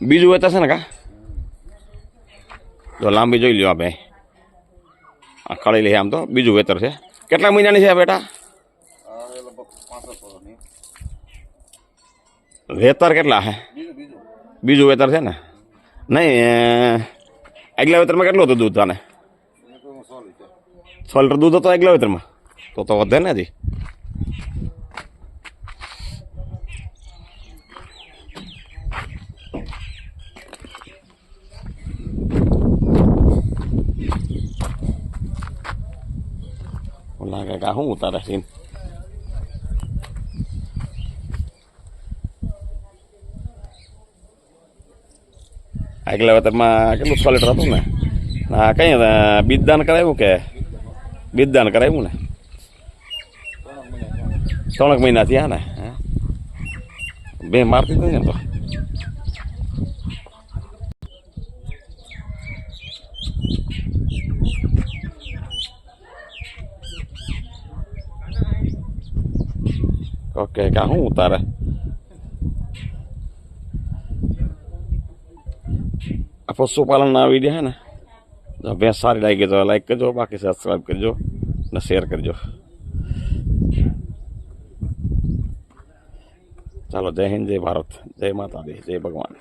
બીજું વેતર છે ને કા? જો લાંબી જોઈ લ્યો આપણે આ કાળી લઈએ આમ તો, બીજું વેતર છે. કેટલા મહિનાની છે આ બેટા? વેતર કેટલા હે બીજું વેતર છે ને? નહીં આગલા વેતરમાં કેટલું હતું દૂધ તાને સો લીટર દૂધ હતો આગલા વેતરમાં? તો તો વધે ને હજી. લાગે કે આ શું ઉતારે સીન આગલા વેતરમાં કેટલું છ લીટર હતું ને હા કઈ બીજદાન કરાવ્યું કે બીજદાન કરાવ્યું ને ત્રણેક મહિના થયા ને? બે મારતી હતી ને તો ઓકે કા શું ઉતારે આ પશુપાલનના વીડિયો હે ને જો ભેંસ સારી લાગી તો લાઈક કરજો બાકી સબસ્ક્રાઈબ કરજો અને શેર કરજો ચાલો જય હિન્દ જય ભારત જય માતા દી જય ભગવાન